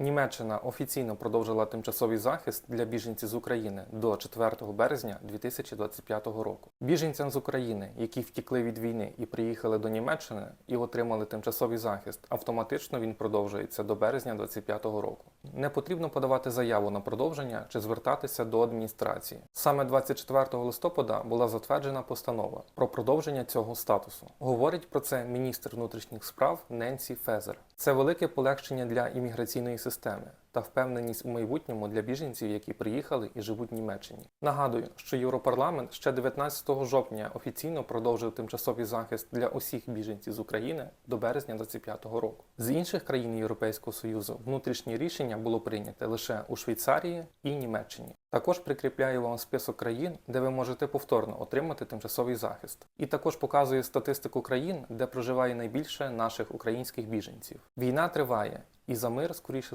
Німеччина офіційно продовжила тимчасовий захист для біженців з України до 4 березня 2025 року. Біженцям з України, які втікли від війни і приїхали до Німеччини і отримали тимчасовий захист, автоматично він продовжується до березня 2025 року. Не потрібно подавати заяву на продовження чи звертатися до адміністрації. Саме 24 листопада була затверджена постанова про продовження цього статусу. Говорить про це міністр внутрішніх справ Ненсі Фезер. Це велике полегшення для імміграційної системи та впевненість у майбутньому для біженців, які приїхали і живуть в Німеччині. Нагадую, що Європарламент ще 19 жовтня офіційно продовжив тимчасовий захист для усіх біженців з України до березня 2025 року. З інших країн Європейського Союзу внутрішнє рішення було прийняте лише у Швейцарії і Німеччині. Також прикріпляю вам список країн, де ви можете повторно отримати тимчасовий захист. І також показує статистику країн, де проживає найбільше наших українських біженців. Війна триває, і за мир, скоріше за